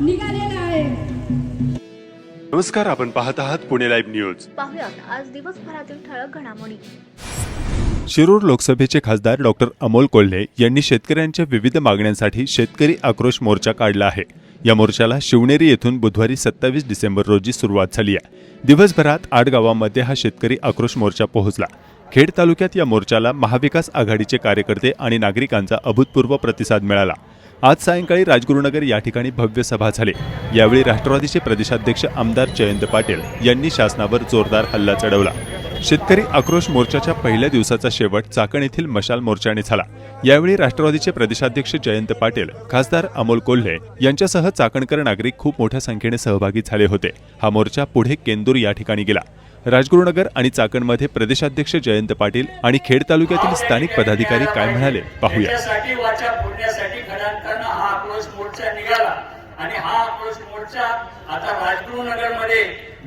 निघालेला आहे. नमस्कार आपण पाहत आहात पुणे लाईव्ह न्यूज. पाहुयात आज दिवसभरातील ठळक घडामोडी. शिरूर लोकसभेचे खासदार डॉक्टर अमोल कोल्हे यांनी शेतकऱ्यांच्या विविध मागण्यांसाठी शेतकरी आक्रोश मोर्चा काढला आहे. या मोर्चाला शिवनेरी येथून बुधवारी सत्तावीस डिसेंबर रोजी सुरुवात झाली आहे. दिवसभरात आठ गावांमध्ये हा शेतकरी आक्रोश मोर्चा पोहोचला. खेड तालुक्यात या मोर्चाला महाविकास आघाडीचे कार्यकर्ते आणि नागरिकांचा अभूतपूर्व प्रतिसाद मिळाला. आज सायंकाळी राजगुरुनगर या ठिकाणी भव्य सभा झाली. यावेळी राष्ट्रवादीचे प्रदेशाध्यक्ष आमदार जयंत पाटील यांनी शासनावर जोरदार हल्ला चढवला. शेतकरी आक्रोश मोर्चाच्या पहिल्या दिवसाचा शेवट चाकण येथील मशाल मोर्चाने झाला. यावेळी राष्ट्रवादीचे प्रदेशाध्यक्ष जयंत पाटील खासदार अमोल कोल्हे यांच्यासह चाकणकर नागरिक खूप मोठ्या संख्येने सहभागी झाले होते. हा मोर्चा पुढे केंदूर या ठिकाणी गेला. राजगुरुनगर आणि चाकणमध्ये प्रदेशाध्यक्ष जयंत पाटील आणि खेड तालुक्यातील स्थानिक पदाधिकारी काय म्हणाले पाहूया. त्याच्यासाठी वाचा फोडण्यासाठी खडांकरनं हा आक्रोश मोर्चा निघाला. आणि हा आक्रोश मोर्चा आता राजगुरुनगरमध्ये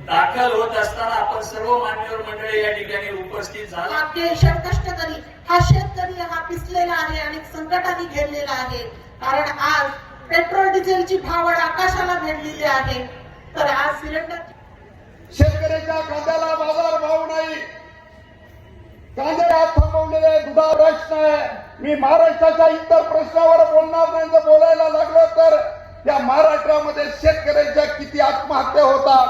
दाखल होत असताना आपण सर्व मान्यवर मंडळी या ठिकाणी उपस्थित झाला. कष्टकरी हा शेतकरी हा पिसलेला आहे आणि संकटाने घेरलेला आहे. कारण आज पेट्रोल डिझेलची भावड आकाशाला भेटलेली आहे. तर आज सिलेंडर शेतकऱ्याच्या कांद्याला बाजार भाव नाही. कांदे आज थांबवलेले दुधावर प्रश्न आहे. मी महाराष्ट्राच्या इतर प्रश्नावर बोलणार नाही जर बोलायला लागलो तर. या महाराष्ट्रामध्ये शेतकऱ्यांच्या किती आत्महत्या होतात.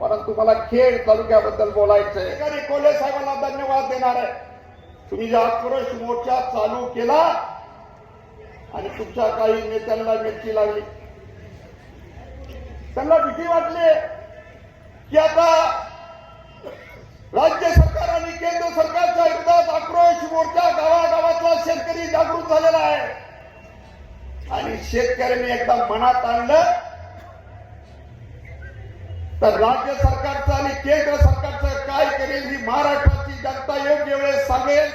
परंतु मला खेड तालुक्याबद्दल बोलायचंय. कोल्हे साहेबांना धन्यवाद देणार आहे. तुम्ही जे आक्रोश मोर्चा चालू केला आणि तुमच्या काही नेत्यांना मिरची लागली. त्यांना भीती वाटली. की आता राज्य सरकार आणि केंद्र सरकारच्या विरोधात आक्रोश मोर्चा गावागावातला शेतकरी जागृत झालेला आहे. आणि शेतकऱ्यांनी एकदा मनात आणलं तर राज्य सरकारचं आणि केंद्र सरकारचं काय करेल ही महाराष्ट्राची जनता योग्य वेळेस सांगेल.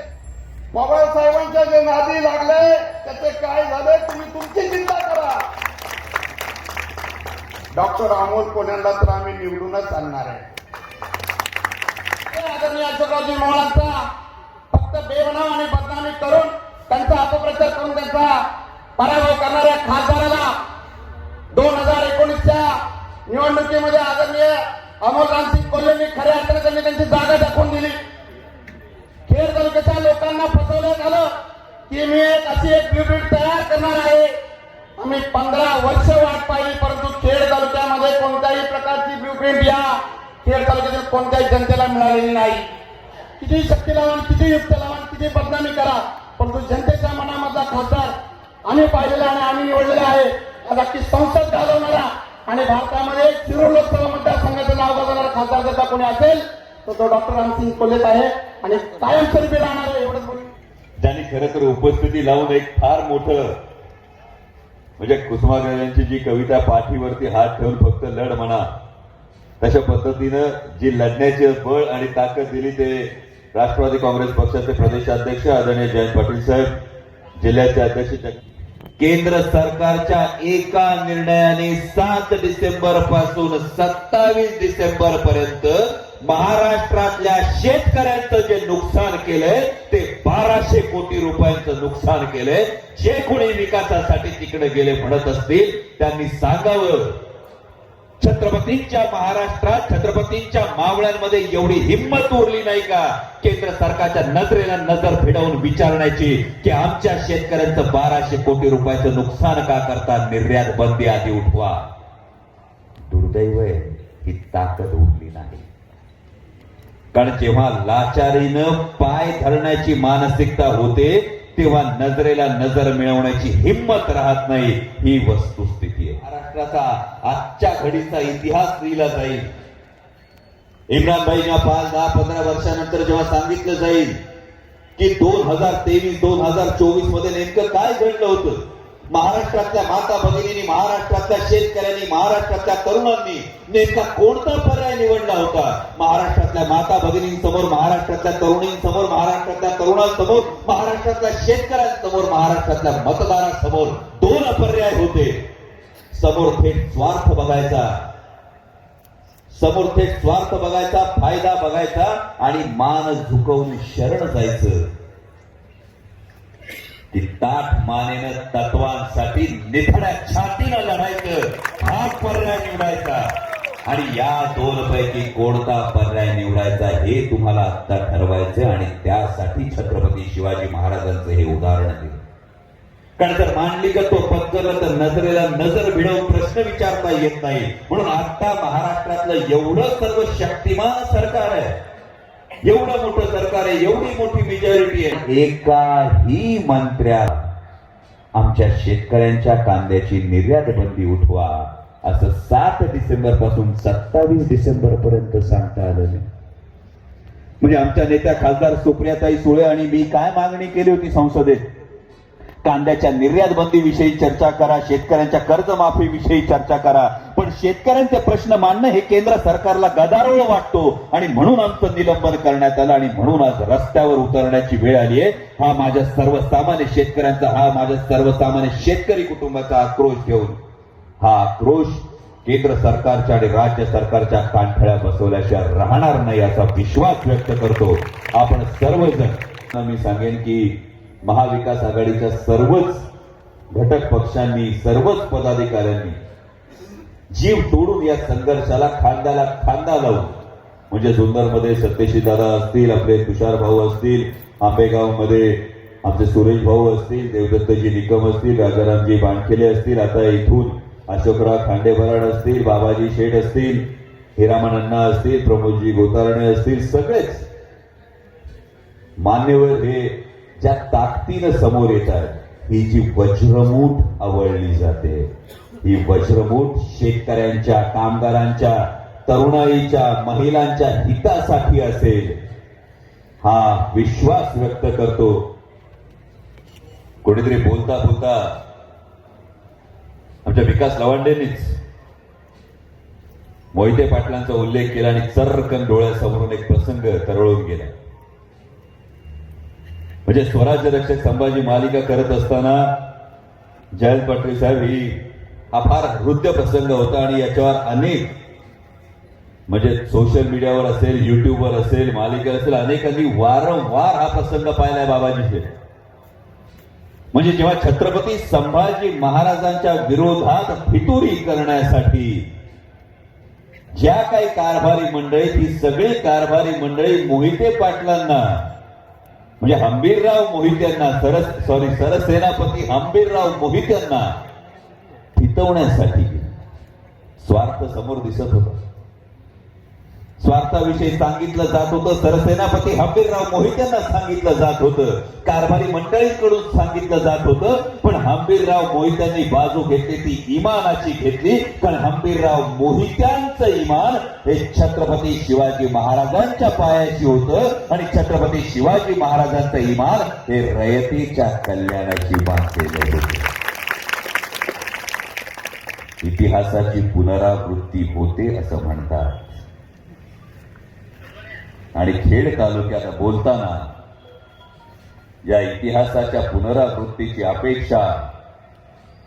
बाबासाहेबांच्या जे नादी लागले त्याचे काय झाले तुम्ही तुमची चिंता करा. डॉक्टर अमोल कोल्ह्यांना तर आम्ही निवडूनच आणणार आहे. आदरणीय अशोकरावजी मोहनांचा फक्त बेबनाव आणि बदनामी करून त्यांचा अपप्रचार करून त्यांचा पराभव करणाऱ्या खासदाराला दोन हजार एकोणीसच्या निवडणुकीमध्ये आदरणीय अमोल रामसिंग कोल्हेंनी खऱ्या अर्थाने त्यांनी त्यांची जागा दाखवून दिली. खेड तालुक्याच्या लोकांना फसवण्यात आलं की मी एक अशी एक ब्ल्यूप्रिंट तयार करणार आहे. आम्ही पंधरा वर्ष वाट पाहिली परंतु खेड कोणत्याही प्रकारची ब्ल्यूप्रिंट या खेड तालुक्यातील कोणत्याही जनतेला मिळालेली नाही. किती शक्ती लावून किती युक्त लावून किती बदनामी करा परंतु जनतेच्या मनामधला खासदार आम्ही पाहिलेला आणि आम्ही निवडलेला आहे. आता की संसद घालवणारा आणि भारतामध्ये शिरूर लोकसभा मतदारसंघाचं नाव बदलणारा खासदार जर का कोणी असेल तर तो डॉक्टर रामसिंग कोल्हेच आहे आणि कायमस्वरूपी राहणार आहे एवढंच बोलून ज्यांनी खरं तर उपस्थिती लावून एक फार मोठं म्हणजे कुसुमाग्रजांची जी कविता पाठीवरती हात ठेवून फक्त लढ म्हणा तशा पद्धतीनं जी लढण्याचे बळ आणि ताकद दिली ते राष्ट्रवादी काँग्रेस पक्षाचे प्रदेशाध्यक्ष आदरणीय जयंत पाटील साहेब जिल्ह्याचे अध्यक्ष केंद्र सरकारच्या एका निर्णयाने सात डिसेंबरपासून सत्तावीस डिसेंबर पर्यंत महाराष्ट्रातल्या शेतकऱ्यांचं जे नुकसान केलंय ते बाराशे कोटी रुपयांचं नुकसान केलंय. जे कोणी विकासासाठी तिकडे गेले म्हणत असतील त्यांनी सांगावं. छत्रपतींच्या महाराष्ट्रात छत्रपतींच्या मावळ्यांमध्ये एवढी हिंमत उरली नाही का? केंद्र सरकारच्या नजरेला नजर फिरवून विचारण्याची की आमच्या शेतकऱ्यांचं बाराशे कोटी रुपयाचं नुकसान का करता निर्यात बंदी आधी उठवा. दुर्दैव ही ताकद उरली कारण जेव्हा लाचारीनं पाय धरण्याची मानसिकता होते तेव्हा नजरेला नजर मिळवण्याची हिंमत राहत नाही ही वस्तुस्थिती आहे. महाराष्ट्राचा आजच्या घडीचा इतिहास लिहिला जाईल. इम्रान भाईना पाच दहा पंधरा वर्षानंतर जेव्हा सांगितलं जाईल की दोन हजार तेवीस दोन हजार चोवीसमध्ये नेमकं काय घडलं होतं महाराष्ट्रातल्या माता भगिनींनी महाराष्ट्रातल्या शेतकऱ्यांनी महाराष्ट्रातल्या तरुणांनी नेमका कोणता पर्याय निवडला होता? महाराष्ट्रातल्या माता भगिनींसमोर महाराष्ट्रातल्या तरुणींसमोर महाराष्ट्रातल्या तरुणांसमोर महाराष्ट्रातल्या शेतकऱ्यांसमोर महाराष्ट्रातल्या मतदारांसमोर दोन पर्याय होते. समोर थेट स्वार्थ बघायचा. समोर थेट स्वार्थ बघायचा फायदा बघायचा आणि मान झुकवून शरण जायचं. की ताठ मानेनं तत्वांसाठी निथड्या छातीनं लढायचं आणि या दोन पैकी कोणता पर्याय निवडायचा हे तुम्हाला आता ठरवायचं आणि त्यासाठी छत्रपती शिवाजी महाराजांचं हे उदाहरण दिलं कारण जर मांडलिकत्व पत्करलं तर नजरेला नजर भिडवून प्रश्न विचारता येत नाही. म्हणून आता महाराष्ट्रातलं एवढं सर्व शक्तिमान सरकार आहे. एवढं मोठं सरकार आहे एवढी मोठी मेजॉरिटी आहे. एकाही मंत्र्या आमच्या शेतकऱ्यांच्या कांद्याची निर्यात बंदी उठवा असं सात डिसेंबरपासून सत्तावीस डिसेंबर पर्यंत सांगता आलं नाही. म्हणजे आमच्या नेत्या खासदार सुप्रियाताई सुळे आणि मी काय मागणी केली होती संसदेत? कांद्याच्या निर्यात बंदीविषयी चर्चा करा शेतकऱ्यांच्या कर्जमाफीविषयी चर्चा करा पण शेतकऱ्यांचे प्रश्न मांडणं हे केंद्र सरकारला गदारोळ वाटतो. आणि म्हणून आमचं निलंबन करण्यात आलं आणि म्हणून आज रस्त्यावर उतरण्याची वेळ आली आहे. हा माझ्या सर्वसामान्य शेतकऱ्यांचा हा माझ्या सर्वसामान्य शेतकरी कुटुंबाचा आक्रोश घेऊन हा आक्रोश केंद्र सरकारच्या आणि राज्य सरकारच्या कानठळ्या बसवल्याशिवाय राहणार नाही याचा विश्वास व्यक्त करतो. आपण सर्वजण मी सांगेन की महाविकास आघाडीच्या सर्वच घटक पक्षांनी सर्वच पदाधिकाऱ्यांनी जीव तोडून या संघर्षाला खांद्याला खांदा लावून. म्हणजे सुंदरमध्ये सत्यशी दादा असतील आपले तुषार भाऊ असतील आंबेगावमध्ये आमचे सुरेश भाऊ असतील देवदत्तजी निकम असतील राजारामजी बाणखेले असतील आता इथून अशोकराव खांडेभराड असतील बाबाजी शेठ असतील हिरामन अण्णा असतील प्रमोदजी गोतारणे असतील सगळेच. मान्यवर हे ज्या ताकदीनं समोर येतात ही जी वज्रमूठ आवळली जाते. ही वज्रमूठ शेतकऱ्यांच्या कामगारांच्या तरुणाईच्या महिलांच्या हितासाठी असेल. हा विश्वास व्यक्त करतो. कोणीतरी बोलता बोलता आमच्या विकास लवांडेनीच मोहिते पाटलांचा उल्लेख केला आणि चर्रकन डोळ्यासमोरून एक प्रसंग तरळून गेला. म्हणजे स्वराज्य रक्षक संभाजी मालिका करत असताना जयंत पाटील साहेब ही हा फार हृदय प्रसंग होता आणि याच्यावर अनेक म्हणजे सोशल मीडियावर असेल युट्यूबवर असेल मालिकेवर असेल अनेकांनी वारंवार हा प्रसंग पाहिलाय बाबाजीचे. म्हणजे जेव्हा छत्रपती संभाजी महाराजांच्या विरोधात फितुरी करण्यासाठी ज्या काही कारभारी मंडळी ती सगळी कारभारी मंडळी मोहिते पाटलांना म्हणजे हंबीरराव मोहित्यांना सरस सॉरी सरसेनापती हंबीरराव मोहित्यांना हितवण्यासाठी स्वार्थ समोर दिसत होता. स्वार्थाविषयी सांगितलं जात होतं सरसेनापती हंबीरराव मोहित्यांना सांगितलं जात होतं कारभारी मंडळींकडून सांगितलं जात होतं पण हंबीरराव मोहित्यांनी बाजू घेतली ती इमानाची घेतली कारण हंबीरराव मोहित्यांचं इमान हे छत्रपती शिवाजी महाराजांच्या पायाशी होतं आणि छत्रपती शिवाजी महाराजांचं इमान हे रयतेच्या कल्याणाची बांधलेलं होतं. इतिहासाची पुनरावृत्ती होते असं म्हणतात. आणि खेड तालुक्यात बोलताना या इतिहासाच्या पुनरावृत्तीची अपेक्षा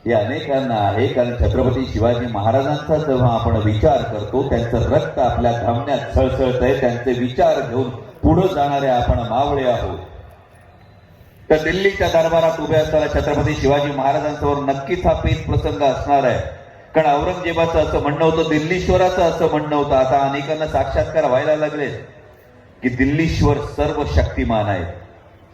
हे अनेकांना आहे. कारण छत्रपती शिवाजी महाराजांचा जेव्हा आपण विचार करतो त्यांचं रक्त आपल्या धामण्यात सळसळत आहे. त्यांचे विचार घेऊन पुढे जाणारे आपण मावळे आहोत. तर दिल्लीच्या दरबारात उभे असताना छत्रपती शिवाजी महाराजांसमोर नक्कीच हा पेच प्रसंग असणार आहे. कारण औरंगजेबाचं असं म्हणणं होतं दिल्लीश्वराचं असं म्हणणं होतं. आता अनेकांना साक्षात्कार व्हायला लागले की दिल्लीश्वर सर्व शक्तिमान आहेत.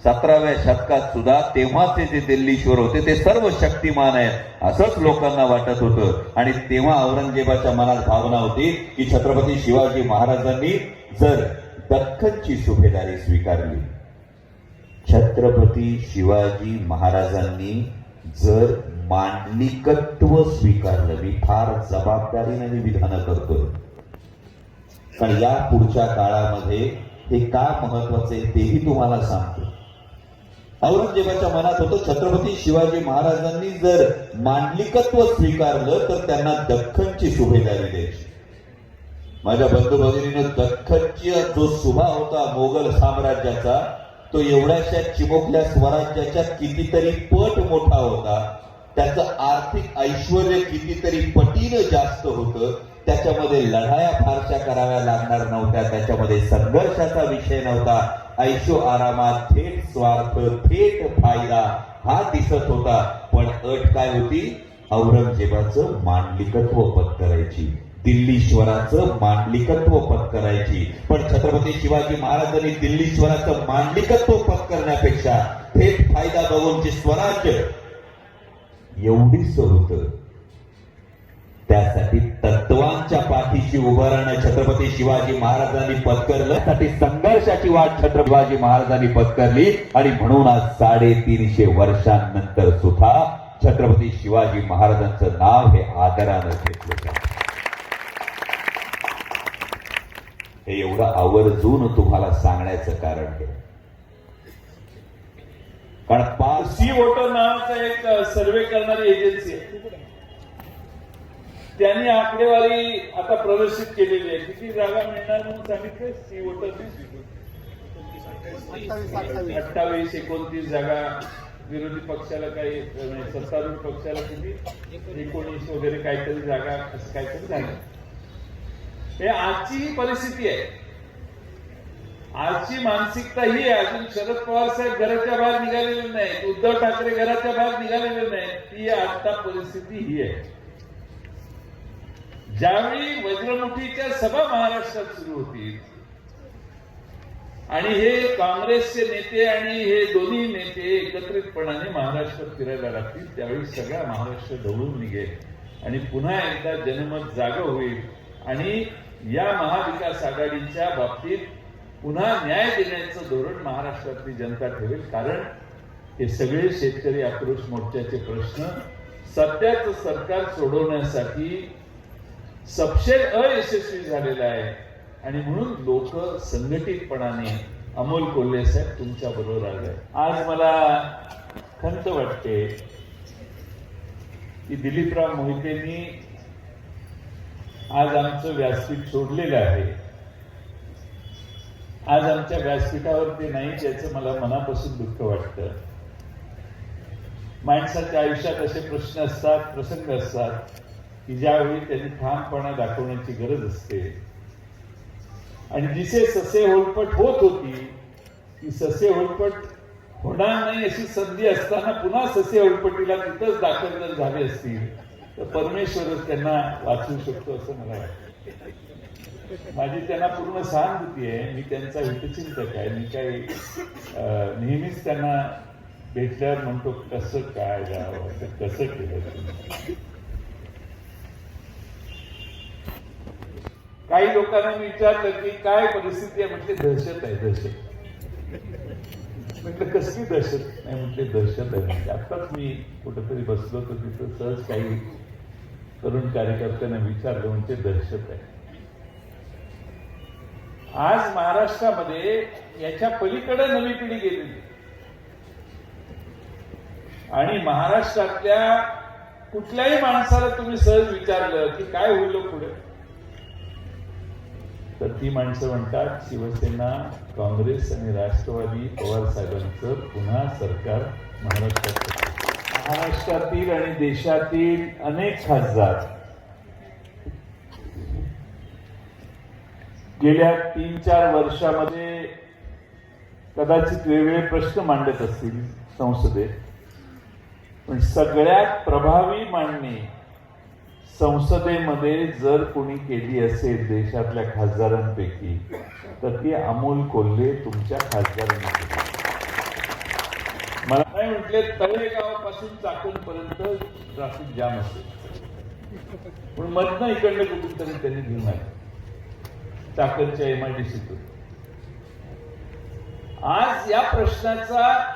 सतराव्या शतकात सुद्धा तेव्हाचे जे दिल्लीश्वर होते ते सर्व शक्तिमान आहेत असंच लोकांना वाटत होतं. आणि तेव्हा औरंगजेबाच्या मनात भावना होती की छत्रपती शिवाजी महाराजांनी जर दख्खनची सुभेदारी स्वीकारली छत्रपती शिवाजी महाराजांनी जर मांडलिकत्व स्वीकारलं मी फार जबाबदारीने मी विधानं करतोय कारण या पुढच्या काळामध्ये हे का महत्त्वाचे आहे तेही तुम्हाला सांगतो. औरंगजेबाच्या मनात होतं छत्रपती शिवाजी महाराजांनी जर मांडलिकत्व स्वीकारलं तर त्यांना दख्खनची सुभेदारी द्यायची. माझ्या बंधू भगिनीनं दख्खनची जो सुभा होता मोगल साम्राज्याचा तो एवढ्याशा चिमुकल्या स्वराज्याच्या कितीतरी पट मोठा होता. त्याचं आर्थिक ऐश्वर कितीतरी पटीनं जास्त होतं. त्याच्यामध्ये लढाया फारशा कराव्या लागणार नव्हत्या. त्याच्यामध्ये संघर्षाचा विषय नव्हता. ऐशो आरामात थेट स्वार्थ थेट फायदा हा दिसत होता. पण अट काय होती? औरंगजेबाचं मांडलिकत्व पत्करायची. दिल्लीश्वराचं मांडलिकत्व पत्करायची पण छत्रपती शिवाजी महाराजांनी दिल्लीश्वराचं मांडलिकत्व पत्करण्यापेक्षा थेट फायदा बघूनची स्वराज्य एवढीच होत त्यासाठी तत्वांच्या पाठीशी उभं राहणं छत्रपती शिवाजी महाराजांनी पत्करलं साठी संघर्षाची वाट छत्रपती महाराजांनी पत्करली आणि म्हणून आज साडेतीनशे वर्षांनंतर सुद्धा छत्रपती शिवाजी महाराजांचं नाव हे आदरानं घेतलं जातं हे एवढं आवर्जून तुम्हाला सांगण्याचं कारण हे. कारण पाच सी वोटर नावाचा एक सर्वे करणारी एजन्सी आहे. त्यांनी आकडेवारी आता प्रदर्शित केलेली आहे. किती जागा मिळणार म्हणून सांगितले? सी वोटर अठ्ठावीस एकोणतीस जागा विरोधी पक्षाला काही म्हणजे सत्तारूढ पक्षाला किती? एकोणीस वगैरे काहीतरी जागा असं काहीतरी झालं. हे आजची ही परिस्थिती आहे. आजची मानसिकता ही आहे अजून शरद पवार साहेब घराच्या बाहेर निघालेले नाहीत उद्धव ठाकरे घराच्या बाहेर निघालेले नाहीत ती आता परिस्थिती ही आहे. ज्यावेळी वज्रमुठीच्या सभा महाराष्ट्रात सुरू होतील आणि हे काँग्रेसचे नेते आणि हे दोन्ही नेते एकत्रितपणाने महाराष्ट्रात फिरायला लागतील त्यावेळी सगळा महाराष्ट्र ढवळून निघेल. आणि पुन्हा एकदा जनमत जाग होईल. आणि या महाविकास आघाडीच्या बाबतीत पुन्हा न्याय देण्याचं धोरण महाराष्ट्रातली जनता ठेवेल कारण हे सगळे शेतकरी आक्रोश मोर्चाचे प्रश्न सध्याचं सरकार सोडवण्यासाठी सपशेल अयशस्वी झालेला आहे. आणि म्हणून लोक संघटितपणाने अमोल कोल्हे साहेब तुमच्या बरोबर आले. आज मला खंत वाटते की दिलीपराव मोहितेंनी आज आमचं व्यासपीठ सोडलेलं आहे. आज आमच्या व्यासपीठावर ते नाही त्याचं मला मनापासून दुःख वाटतं. माणसाच्या आयुष्यात असे प्रश्न असतात प्रसंग असतात की ज्यावेळी त्यांनी ठामपणा दाखवण्याची गरज असते. आणि जिसे ससे होलपट होत होती ती ससे होलपट होणार नाही अशी संधी असताना पुन्हा ससे होलपटीला तिथंच दाखल जर झाले असतील तर परमेश्वरच त्यांना वाचवू शकतो असं मला वाटतं. माझी त्यांना पूर्ण सहानुभूती आहे. मी त्यांचा हितचिंतक आहे. मी काही नेहमीच त्यांना भेटल्यावर म्हणतो कसं काय जावं? कसं केलं काही लोकांना मी विचारलं की काय परिस्थिती आहे? म्हटले दहशत आहे दहशत. म्हटलं कसली दहशत? नाही म्हटले दहशत आहे. म्हणजे आताच मी कुठंतरी बसलो तर तिथं. सहज काही तरुण कार्यकर्त्यांना विचारलं म्हणजे दहशत आहे. आज महाराष्ट्रामध्ये याच्या पलीकडे नवी पिढी गेलेली आणि महाराष्ट्रातल्या कुठल्याही माणसाला तुम्ही सहज विचारलं की काय होईल पुढे? तर ती माणसं म्हणतात शिवसेना काँग्रेस आणि राष्ट्रवादी पवार साहेबांचं पुन्हा सरकार महाराष्ट्रात महाराष्ट्रातील आणि देशातील अनेक खासदार गेल्या तीन चार वर्षामध्ये कदाचित वेगवेगळे प्रश्न मांडत असतील संसदेत पण सगळ्यात प्रभावी मांडणी संसदेमध्ये जर कोणी केली असेल देशातल्या खासदारांपैकी तर ती अमोल कोल्हे तुमच्या खासदारांनी केली म्हटले तळेगावापासून चाकणपर्यंत ट्राफिक जाम असेल. पण मधनं इकडनं कुठून तरी त्यांनी घेऊन आले. चाकणच्या एमआयडीसीतून आज या प्रश्नाचा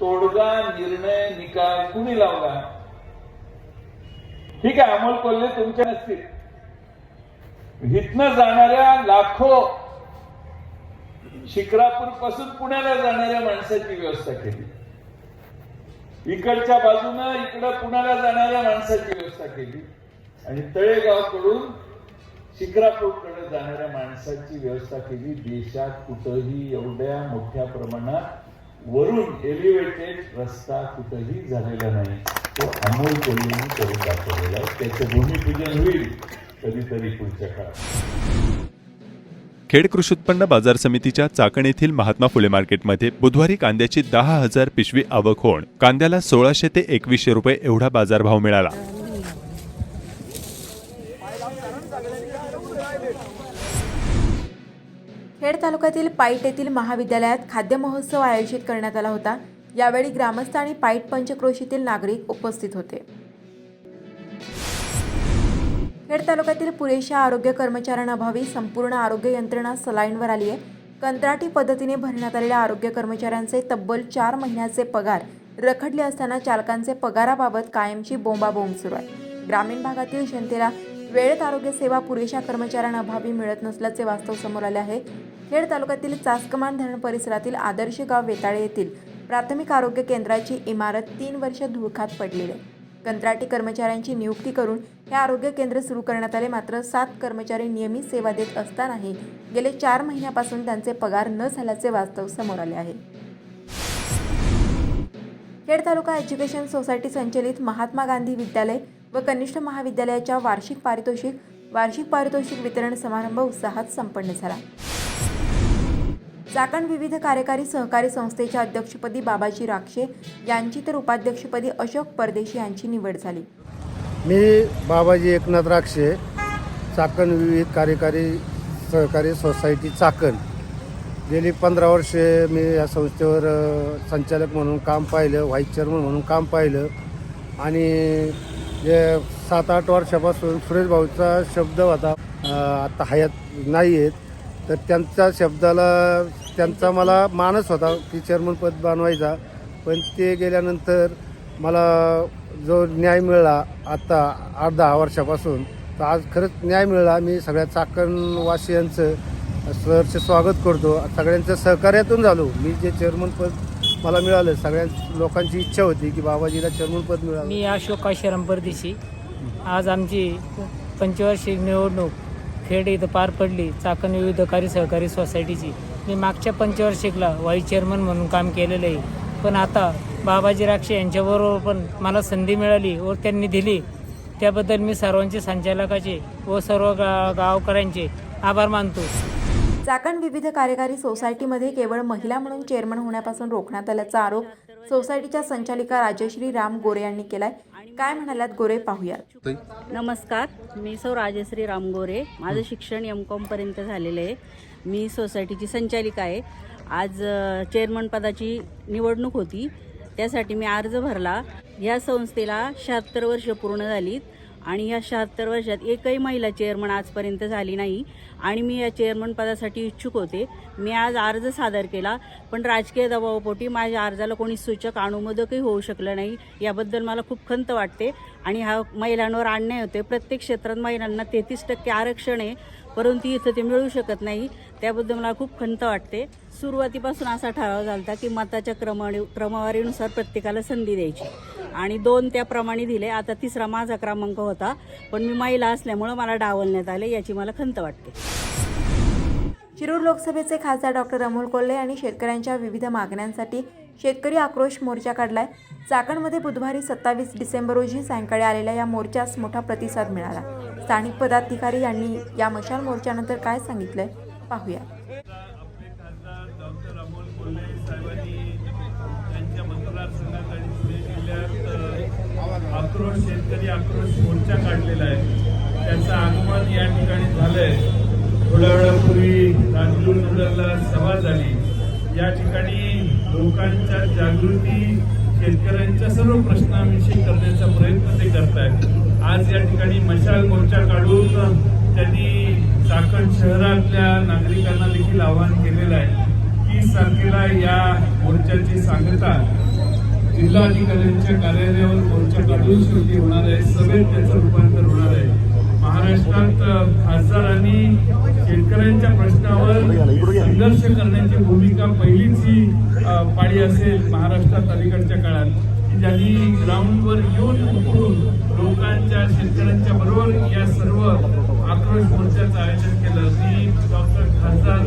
तोडगा निर्णय निकाल कुणी लावला? ठीक आहे अमोल कोल्हे तुमच्या नसतील. हिथनं जाणाऱ्या लाखो शिक्रापूरपासून पुण्याला जाणाऱ्या माणसाची व्यवस्था केली. इकडच्या बाजूनं इकडं पुण्याला जाणाऱ्या माणसाची व्यवस्था केली. आणि तळेगावकडून शिखरापूरकडे जाणाऱ्या माणसाची व्यवस्था केली. देशात कुठंही एवढ्या मोठ्या प्रमाणात वरून एलिव्हेटेड रस्ता कुठंही झालेला नाही. तो अमोल कोल्हेंनी करून दाखवलेला आहे. त्याचं भूमिपूजन होईल कधीतरी पुढच्या काळात. खेड कृषी उत्पन्न बाजार समितीच्या चाकण येथील महात्मा फुले मार्केटमध्ये बुधवारी कांद्याची दहा हजार पिशवी आवक होऊन कांद्याला सोळाशे ते एकवीसशे रुपये एवढा बाजारभाव मिळाला. खेड तालुक्यातील पाईट येथील महाविद्यालयात खाद्य महोत्सव आयोजित करण्यात आला होता. यावेळी ग्रामस्थ आणि पाईट पंचक्रोशीतील नागरिक उपस्थित होते. खेड तालुक्यातील पुरेशा आरोग्य कर्मचाऱ्यांअभावी संपूर्ण आरोग्य यंत्रणा सलाईनवर आली आहे. कंत्राटी पद्धतीने भरण्यात आलेल्या आरोग्य कर्मचाऱ्यांचे तब्बल चार महिन्याचे पगार रखडले असताना चालकांचे पगाराबाबत कायमची बोंबाबोंब सुरू आहे. ग्रामीण भागातील जनतेला वेळेत आरोग्य सेवा पुरेशा कर्मचाऱ्यांअभावी मिळत नसल्याचे वास्तव समोर आले आहे. खेड तालुक्यातील चासकमान धरण परिसरातील आदर्श गाव वेताळे येथील प्राथमिक आरोग्य केंद्राची इमारत तीन वर्ष धुळखात पडलेली आहे. कंत्राटी कर्मचाऱ्यांची नियुक्ती करून हे आरोग्य केंद्र सुरू करण्यात आले. मात्र सात कर्मचारी नियमित सेवा देत असतानाही गेले चार महिन्यापासून त्यांचे पगार न झाल्याचे वास्तव समोर आले आहे. खेड तालुका एज्युकेशन सोसायटी संचलित महात्मा गांधी विद्यालय व कनिष्ठ महाविद्यालयाच्या वार्षिक पारितोषिक वार्षिक पारितोषिक वितरण समारंभ उत्साहात संपन्न झाला. चाकण विविध कार्यकारी सहकारी संस्थेच्या अध्यक्षपदी बाबाजी राक्षे यांची तर उपाध्यक्षपदी अशोक परदेशी यांची निवड झाली. मी बाबाजी एकनाथ राक्षे चाकण विविध कार्यकारी सहकारी सोसायटी चाकण. गेली पंधरा वर्षे मी या संस्थेवर संचालक म्हणून काम पाहिलं व्हाईस चेअरमन म्हणून काम पाहिलं. आणि जे सात आठ वर्षापासून सुरेश भाऊचा शब्द होता आता हयात नाही आहेत तर त्यांच्या शब्दाला त्यांचा मला मानस होता की चेअरमनपद बनवायचा. पण ते गेल्यानंतर मला जो न्याय मिळाला आत्ता आठ दहा वर्षापासून तर आज खरंच न्याय मिळाला. मी सगळ्या चाकणवासियांचं सहर्ष स्वागत करतो. सगळ्यांचं सहकार्यातून झालो. मी जे चेअरमनपद मला मिळालं सगळ्या लोकांची इच्छा होती की बाबाजीला चेअरमनपद मिळालं मी अशोक काशीराम परदेशी. आज आमची पंचवार्षिक निवडणूक खेळ इथं पार पडली. चाकण विविध कार्य सहकारी सोसायटीची मी मागच्या पंचवर्षिकला वाईस चेअरमन म्हणून काम केलेलं आहे. पण आता बाबाजी राक्षे यांच्याबरोबर पण मला संधी मिळाली व त्यांनी दिली. त्याबद्दल मी सर्वांचे संचालकाचे व सर्व गा गावकऱ्यांचे आभार मानतो. चाकण विविध कार्यकारी सोसायटीमध्ये केवळ महिला म्हणून चेअरमन होण्यापासून रोखण्यात आल्याचा आरोप सोसायटीच्या संचालिका राजश्री राम गोरे यांनी केलाय. काय म्हणालात? गोरे पाहूया नमस्कार मी सौ राजश्री रामगोरे. माझं शिक्षण एम कॉमपर्यंत झालेलं आहे. मी सोसायटीची संचालिका आहे. आज चेअरमन पदाची निवडणूक होती. त्यासाठी मी अर्ज भरला. या संस्थेला शहात्तर वर्ष पूर्ण झालीत. आणि या शहात्तर वर्षात एकही महिला चेअरमन आजपर्यंत झाली नाही. आणि मी या चेअरमन पदासाठी इच्छुक होते. मी आज अर्ज सादर केला पण राजकीय दबावापोटी माझ्या अर्जाला कोणी सूचक अनुमोदकही होऊ शकलं नाही याबद्दल मला खूप खंत वाटते. आणि हा महिलांवर अन्याय होते प्रत्येक क्षेत्रात महिलांना तेहतीस टक्के आरक्षण आहे परंतु इथं ते मिळू शकत नाही. त्याबद्दल मला खूप खंत वाटते. सुरुवातीपासून असा ठराव झाला होता की मताच्या क्रमणी क्रमवारीनुसार प्रत्येकाला संधी द्यायची. आणि दोन त्याप्रमाणे दिले. आता तिसरा माझा क्रमांक होता. पण मी महिला असल्यामुळं मला डावलण्यात आले याची मला खंत वाटते. शिरूर लोकसभेचे खासदार डॉक्टर अमोल कोल्हे यांनी शेतकऱ्यांच्या विविध मागण्यांसाठी शेतकरी आक्रोश मोर्चा काढलाय. चाकणमध्ये बुधवारी सत्तावीस डिसेंबर रोजी सायंकाळी आलेल्या या मोर्चास मोठा प्रतिसाद मिळाला. स्थानिक पदाधिकारी यांनी या मशाल मोर्चानंतर काय सांगितलंय? पाहूया. आपले खासदार डॉक्टर अमोल कोल्हे साहेबांनी त्यांच्या मतदारसंघात आणि पुणे जिल्ह्यात आक्रोश शेतकरी आक्रोश मोर्चा काढलेला आहे त्याचं आगमन या ठिकाणी झालंय थोड्या वेळापूर्वी राजगुरू नगरला सभा झाली या ठिकाणी लोकांच्या जागृती शेतकऱ्यांच्या सर्व प्रश्नांविषयी करण्याचा प्रयत्न ते करत आहेत आज या ठिकाणी मशाल मोर्चा काढून त्यांनी चाकण शहरातल्या नागरिकांना देखील आवाहन केलेलं आहे तीस तारखेला या मोर्चाची सांगता जिल्हाधिकाऱ्यांच्या कार्यालयावर मोर्चा काढून शेवटी होणार आहे. सभेत त्याचं रूपांतर होणार आहे. महाराष्ट्रात खासदारांनी शेतकऱ्यांच्या प्रश्नावर संघर्ष करण्याची भूमिका पहिलीच ही पाळी असेल महाराष्ट्रात अलीकडच्या काळात. ज्यांनी ग्राउंडवर येऊन उतरून लोकांच्या शेतकऱ्यांच्या बरोबर या सर्व आक्रोश मोर्चाचं आयोजन केलं. मी डॉक्टर खासदार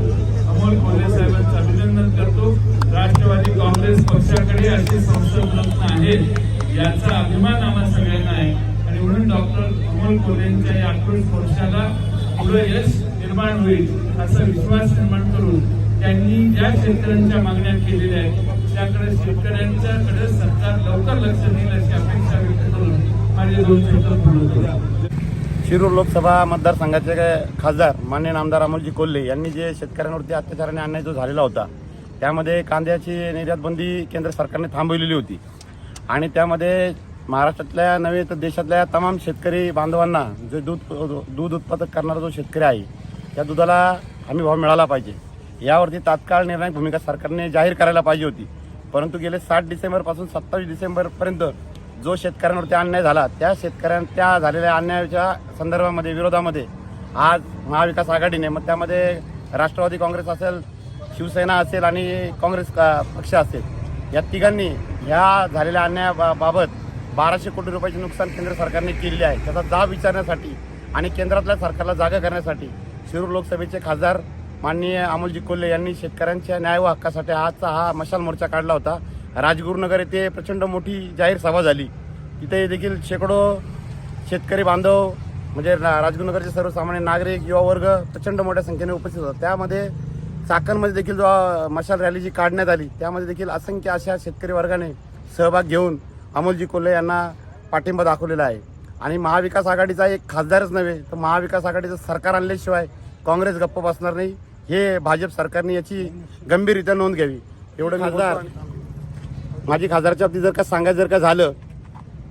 अमोल कोल्हे साहेबांचं अभिनंदन करतो. राष्ट्रवादी काँग्रेस पक्षाकडे असे संसद रत्न आहेत याचा अभिमान आम्हा सगळ्यांना आहे. आणि म्हणून डॉक्टर अमोल कोल्हेंच्या या आक्रोश मोर्चाला पुढे यश निर्माण होईल असा विश्वास निर्माण करून त्यांनी ज्या शेतकऱ्यांच्या मागण्या केलेल्या आहेत त्याकडे शेतकऱ्यांच्याकडे सरकार लवकर लक्ष देईल अशी अपेक्षा व्यक्त करून माझे दोन शब्द पूर्ण शिरूर लोकसभा मतदारसंघाचे खासदार मान्य आमदार अमोलजी कोल्हे यांनी जे शेतकऱ्यांवरती अत्याचाराने अन्याय जो झालेला होता त्यामध्ये कांद्याची निर्यात बंदी केंद्र सरकारने थांबवलेली होती. आणि त्यामध्ये महाराष्ट्रातल्या नव्हे तर देशातल्या तमाम शेतकरी बांधवांना जे दूध दूध उत्पादक करणारा जो शेतकरी आहे त्या दुधाला हमी भाव मिळाला पाहिजे. यावरती तात्काळ निर्णायक भूमिका सरकारने जाहीर करायला पाहिजे होती. परंतु गेले सात डिसेंबरपासून सत्तावीस डिसेंबरपर्यंत जो शेतकऱ्यांवरती अन्याय झाला त्या शेतकऱ्यां त्या झालेल्या अन्यायाच्या संदर्भामध्ये विरोधामध्ये आज महाविकास आघाडीने मग त्यामध्ये राष्ट्रवादी काँग्रेस असेल शिवसेना असेल आणि काँग्रेस का- पक्ष असेल या तिघांनी ह्या झालेल्या अन्यायाबाबत बाराशे कोटी रुपयाचे नुकसान केंद्र सरकारने केले आहे. त्याचा जाब विचारण्यासाठी आणि केंद्रातल्या सरकारला जागा करण्यासाठी शिरूर लोकसभेचे खासदार माननीय अमोलजी कोल्हे यांनी शेतकऱ्यांच्या न्याय व हक्कासाठी आजचा हा मशाल मोर्चा काढला होता. राजगुरुनगर येथे प्रचंड मोठी जाहीर सभा झाली. तिथे देखील शेकडो शेतकरी बांधव म्हणजे रा- राजगुरुनगरचे सर्वसामान्य नागरिक युवा वर्ग प्रचंड मोठ्या संख्येने उपस्थित होता. त्यामध्ये चाकणमध्ये देखील जो मशाल रॅली जी काढण्यात आली त्यामध्ये देखील असंख्य अशा शेतकरी वर्गाने सहभाग घेऊन अमोलजी कोल्हे यांना पाठिंबा दाखवलेला आहे. आणि महाविकास आघाडीचा एक खासदारच नव्हे तर महाविकास आघाडीचं सरकार आणल्याशिवाय काँग्रेस गप्प बसणार नाही. हे भाजप सरकारने याची गंभीररित्या नोंद घ्यावी. एवढं खासदार माझी खासदारच्या बाबतीत जर का सांगायचं जर का झालं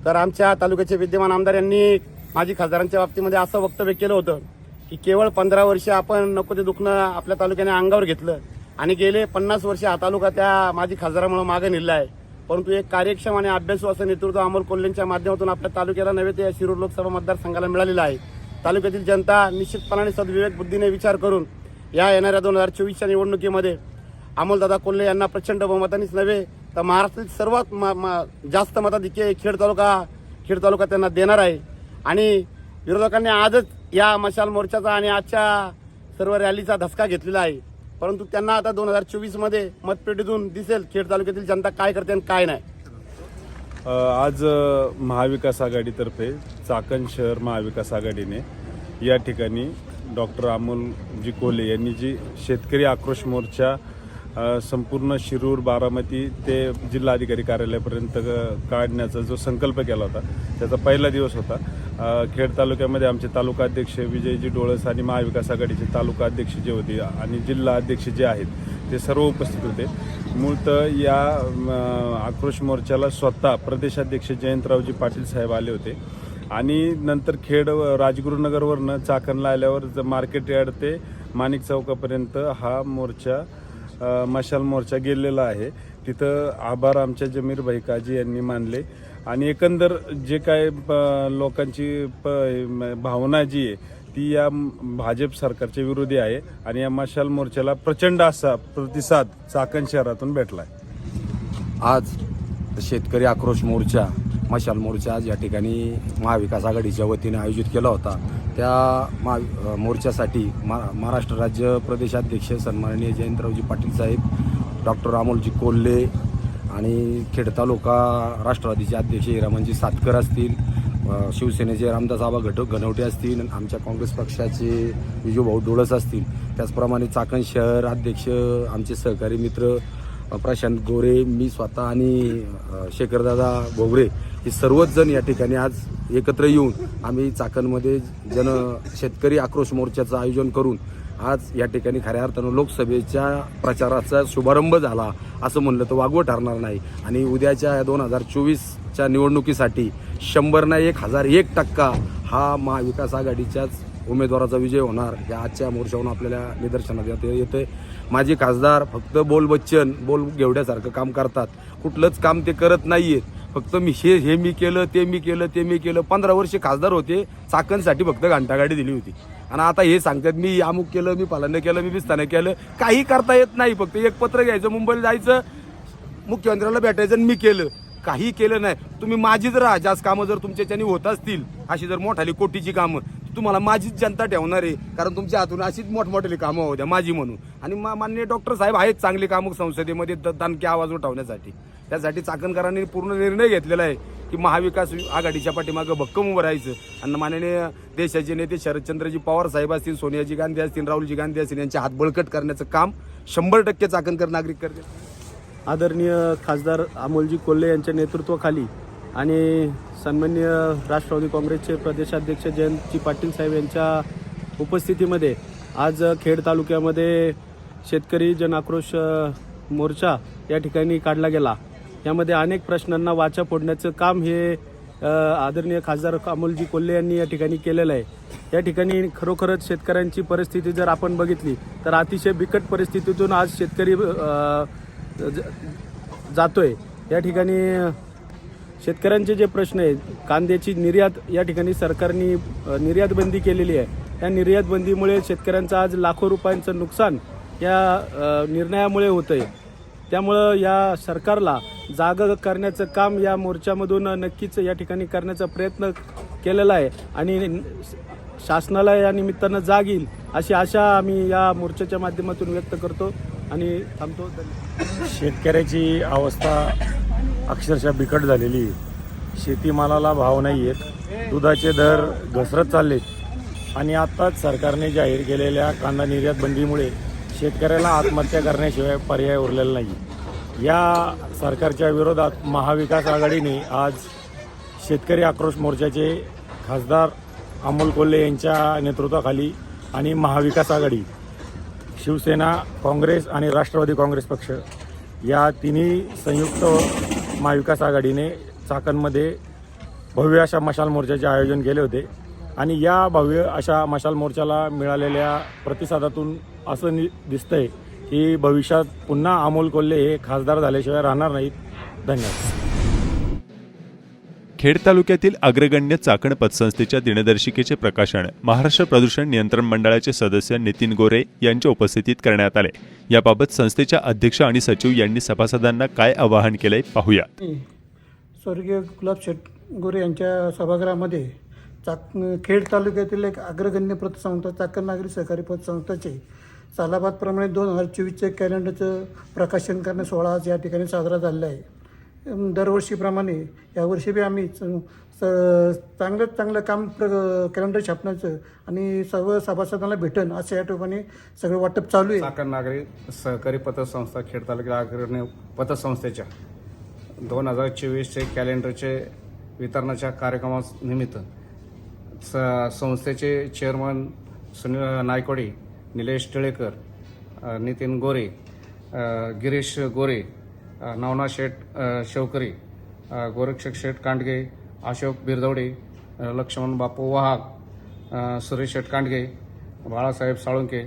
तर आमच्या तालुक्याचे विद्यमान आमदार यांनी माझी खासदारांच्या बाबतीमध्ये असं वक्तव्य केलं होतं की केवळ पंधरा वर्ष आपण नको ते दुखणं आपल्या तालुक्याने अंगावर घेतलं आणि गेले पन्नास वर्ष हा तालुका त्या माझी खासदारामुळे मागे नेला आहे. परंतु एक कार्यक्षम आणि अभ्यासू असं नेतृत्व अमोल कोल्हेंच्या माध्यमातून आपल्या तालुक्याला नव्हे ते शिरूर लोकसभा मतदारसंघाला मिळालेलं आहे. तालुक्यातील जनता निश्चितपणाने सद्विवेक बुद्धीने विचार करून या येणाऱ्या दोन हजार चोवीसच्या निवडणुकीमध्ये अमोलदादा कोल्हे यांना प्रचंड बहुमतानेच नव्हे तर महाराष्ट्रातील सर्वात म- म- जास्त मताधिक्य खेड तालुका खेड तालुका त्यांना देणार आहे. आणि विरोधकांनी आजच या मशाल मोर्चाचा आणि आजच्या सर्व रॅलीचा धसका घेतलेला आहे. परंतु त्यांना आता दोन हजार चोवीसमध्ये मतपेटीतून दिसेल खेड तालुक्यातील जनता काय करते आणि काय नाही. आज महाविकास आघाडीतर्फे चाकण शहर महाविकास आघाडीने या ठिकाणी डॉक्टर अमोलजी कोले यांनी जी शेतकरी आक्रोश मोर्चा संपूर्ण शिरूर बारामती ते जिल्हाधिकारी कार्यालयापर्यंत काढण्याचा जो संकल्प केला होता त्याचा पहिला दिवस होता. खेड तालुक्यामध्ये आमचे तालुका अध्यक्ष विजयजी डोळस आणि महाविकास आघाडीचे तालुका अध्यक्ष जे होते आणि जिल्हा अध्यक्ष जे आहेत ते सर्व उपस्थित होते. मूळतः या आक्रोश मोर्चाला स्वतः प्रदेशाध्यक्ष जयंतरावजी पाटील साहेब आले होते. आणि नंतर खेड व राजगुरुनगरवरनं चाकणला आल्यावर मार्केट यार्ड ते माणिक चौकापर्यंत हा मोर्चा मशाल मोर्चा गेलेला आहे. तिथं आभार आमच्या जमीर भाई काजी यांनी मानले. आणि एकंदर जे काय प- लोकांची प- भावना जी आहे ती या भाजप सरकारच्या विरोधी आहे आणि या मशाल मोर्चाला प्रचंड असा प्रतिसाद चाकण शहरातून भेटला आहे आज शेतकरी आक्रोश मोर्चा मशाल मोर्चा आज या ठिकाणी महाविकास आघाडीच्या वतीने आयोजित केला होता. त्या मा मोर्चासाठी मा महाराष्ट्र राज्य प्रदेशाध्यक्ष सन्माननीय जयंतरावजी पाटील साहेब डॉक्टर अमोलजी कोल्हे आणि खेड तालुका राष्ट्रवादीचे अध्यक्ष हिरामनजी सातकर असतील शिवसेनेचे रामदास आबा घटक घनवटे असतील आमच्या काँग्रेस पक्षाचे विजूभाऊ डोळस असतील. त्याचप्रमाणे चाकण शहर अध्यक्ष आमचे सहकारी मित्र प्रशांत गोरे मी स्वतः आणि शेखरदादा भोगरे हे सर्वच जण या ठिकाणी आज एकत्र येऊन आम्ही चाकणमध्ये जन शेतकरी आक्रोश मोर्चाचं आयोजन करून आज या ठिकाणी खऱ्या अर्थानं लोकसभेच्या प्रचाराचा शुभारंभ झाला असं म्हणलं तर वागवं ठरणार नाही. आणि उद्याच्या दोन हजार चोवीसच्या निवडणुकीसाठी शंभर ना एक हजार एक टक्का हा महाविकास आघाडीच्याच उमेदवाराचा विजय होणार या आजच्या मोर्चावरून आपल्याला निदर्शनात येते येते माझे खासदार फक्त बोल बच्चन बोल घेवड्यासारखं काम करतात. कुठलंच काम ते करत नाही आहेत फक्त मी हे हे मी केलं ते मी केलं ते मी केलं. पंधरा वर्षे खासदार होते. चाकणसाठी फक्त घंटागाडी दिली होती. आणि आता हे सांगतात मी अमुक केलं मी पालनं केलं मी बिस्तानं केलं. काही करता येत नाही. फक्त एक पत्र घ्यायचं मुंबईला जायचं मुख्यमंत्र्याला भेटायचं आणि मी केलं. काही केलं नाही. तुम्ही माझीच राहा. जास्त कामं जर तुमच्याच्यानी होत असतील अशी जर मोठाली कोटीची कामं तुम्हाला माझीच जनता ठेवणार आहे. कारण तुमच्या हातून अशीच मोठमोठेली कामं होत्या माझी म्हणून. आणि मा- माननीय डॉक्टर साहेब आहेत चांगली कामं संसदेमध्ये द- आवाज उठवण्यासाठी. त्यासाठी चाकणकरांनी पूर्ण निर्णय घेतलेला आहे की महाविकास आघाडीच्या पाठीमागं भक्कम उभं राहायचं. आणि माननीय देशाचे नेते शरदचंद्रजी पवार साहेब असतील सोनियाजी गांधी असतील राहुलजी गांधी असतील यांचे हात बळकट करण्याचं काम शंभर टक्के चाकणकर नागरिक करतील. आदरणीय खासदार अमोलजी कोल्हे यांच्या नेतृत्वाखाली आणि सन्मान्य राष्ट्रवादी काँग्रेसचे प्रदेशाध्यक्ष जयंतजी पाटील साहेब यांच्या उपस्थितीमध्ये आज खेड तालुक्यामध्ये शेतकरी जन आक्रोश मोर्चा या ठिकाणी काढला गेला. यामध्ये अनेक प्रश्नांना वाचा फोडण्याचं काम हे आदरणीय खासदार अमोलजी कोल्हे यांनी या ठिकाणी केलेलं आहे. या ठिकाणी खरोखरच शेतकऱ्यांची परिस्थिती जर आपण बघितली तर अतिशय बिकट परिस्थितीतून आज शेतकरी जातोय. या ठिकाणी शेतकऱ्यांचे जे प्रश्न आहेत कांद्याची निर्यात या ठिकाणी सरकारने निर्यात बंदी केलेली आहे. त्या निर्यात बंदीमुळे शेतकऱ्यांचं आज लाखो रुपयांचं नुकसान या निर्णयामुळे होतं आहे त्यामुळं या सरकारला जागं करण्याचं काम या मोर्चामधून नक्कीच या ठिकाणी करण्याचा प्रयत्न केलेला आहे आणि शासनाला या निमित्तानं जाग येईल अशी आशा आम्ही या मोर्चाच्या माध्यमातून व्यक्त करतो आणि थांबतो. शेतकऱ्याची अवस्था अक्षरशः बिकट झालेली आहे. शेतीमालाला भाव नाही आहेत दुधाचे दर घसरत चाललेत. आणि आत्ताच सरकारने जाहीर केलेल्या कांदा निर्यात बंदीमुळे शेतकऱ्याला आत्महत्या करण्याशिवाय पर्याय उरलेला नाही. या सरकारच्या विरोधात महाविकास आघाडीने आज शेतकरी आक्रोश मोर्चाचे खासदार अमोल कोल्हे यांच्या नेतृत्वाखाली आणि महाविकास आघाडी शिवसेना काँग्रेस आणि राष्ट्रवादी काँग्रेस पक्ष या तिन्ही संयुक्त महाविकास आघाडीने चाकणमध्ये भव्य अशा मशाल मोर्चाचे आयोजन केले होते. आणि या भव्य अशा मशाल मोर्चाला मिळालेल्या प्रतिसादातून असं नि दिसतंय की भविष्यात पुन्हा अमोल कोल्हे हे खासदार झाल्याशिवाय राहणार नाहीत. धन्यवाद. खेड तालुक्यातील अग्रगण्य चाकण पतसंस्थेच्या दिनदर्शिकेचे प्रकाशन महाराष्ट्र प्रदूषण नियंत्रण मंडळाचे सदस्य नितीन गोरे यांच्या उपस्थितीत करण्यात आले. याबाबत संस्थेच्या अध्यक्ष आणि सचिव यांनी सभासदांना काय आवाहन केलंय पाहूया. स्वर्गीय गुलाब शेट गोरे यांच्या सभागृहामध्ये चाक खेड तालुक्यातील एक अग्रगण्य पतसंस्था चाकण नागरी सहकारी पतसंस्थाचे सालाबादप्रमाणे दोन हजार चोवीसचे कॅलेंडरचं प्रकाशन करणे सोहळा आज या ठिकाणी साजरा झालेला आहे. दरवर्षीप्रमाणे यावर्षी बी आम्ही स- चांगलं चांगलं काम प्र कॅलेंडर छापण्याचं आणि सर्व सभासदांना भेटन असं या ठिकाणी सगळं वाटप चालू आहे. चाकण नागरी सहकारी पतसंस्था खेड तालुक्यात अग्रणी पतसंस्थेच्या दोन हजार चोवीसचे कॅलेंडरचे वितरणाच्या कार्यक्रमानिमित्त स संस्थेचे चेअरमन सुनील नायकोडी निलेश टिळेकर नितीन गोरे गिरीश गोरे नवना शेठ शेवकरी गोरक्षक शेठ कांडगे अशोक बिरदवडे लक्ष्मण बापू वहाग सुरेश शेठ कांडगे बाळासाहेब साळुंके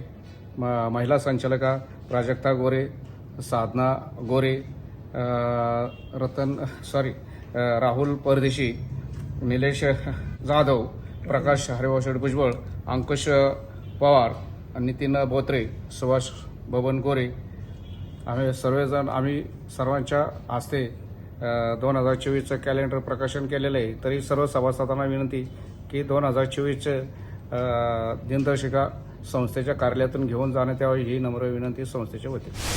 म महिला संचालका प्राजक्ता गोरे साधना गोरे रतन सॉरी राहुल परदेशी निलेश जाधव प्रकाश हरिभाऊ शेठ भुजबळ अंकुश पवार नितीन बोत्रे सुभाष बबन गोरे आम्ही सर्वजण आम्ही सर्वांच्या हस्ते दोन हजार चोवीसचं कॅलेंडर प्रकाशन केलेलं आहे. तरी सर्व सभासदांना विनंती की दोन हजार चोवीसचं दिनदर्शिका संस्थेच्या कार्यालयातून घेऊन जाण्यात यावी ही नम्र विनंती संस्थेच्या वतीने.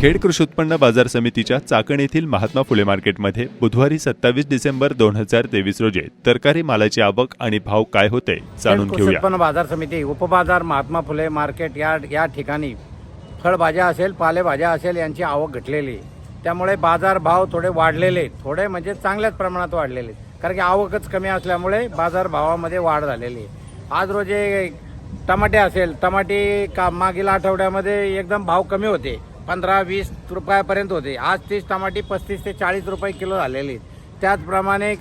खेड कृषी उत्पन्न बाजार समितीच्या चाकण येथील महात्मा फुले मार्केटमध्ये बुधवारी सत्तावीस डिसेंबर दोन हजार तेवीस रोजी तरकारी मालाची आवक आणि भाव काय होते जाणून कृषी घेऊया. उत्पन्न बाजार समिती उपबाजार महात्मा फुले मार्केट या या ठिकाणी फळभाज्या असेल पालेभाज्या असेल यांची आवक घटलेली. आहे. त्यामुळे बाजारभाव थोडे वाढलेले. थोडे म्हणजे चांगल्याच प्रमाणात वाढलेले. कारण की आवकच कमी असल्यामुळे बाजारभावामध्ये वाढ झालेली. आहे आज रोजी टमाटे असेल टमाटे का मागील आठवड्यामध्ये एकदम भाव कमी होते. पंधरा वीस रुपयापर्यंत होते. आज तीस टमाटे पस्तीस ते चाळीस रुपये किलो झालेली. त्याचप्रमाणे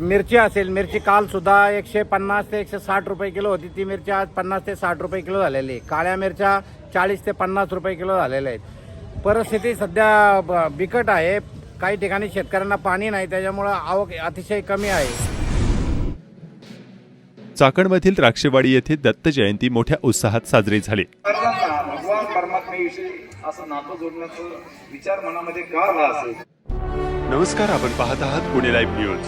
मिरची असेल मिरची कालसुद्धा एकशे पन्नास ते एकशे साठ रुपये किलो होती. ती मिरची आज पन्नास ते साठ रुपये किलो झालेली. आहे काळ्या मिरच्या चाळीस ते पन्नास रुपये किलो झालेल्या आहेत. परिस्थिती सध्या ब- बिकट आहे. काही ठिकाणी शेतकऱ्यांना पाणी नाही त्याच्यामुळं आवक अतिशय कमी आहे. चाकणमधील द्राक्षेवाडी येथे दत्त जयंती मोठ्या उत्साहात साजरी झाली. भगवान परमात्म्याविषयी असं नातं जोडण्याचा विचार मनामध्ये का आला असेल? नमस्कार आपण पाहत आहात पुणे लाईव्ह न्यूज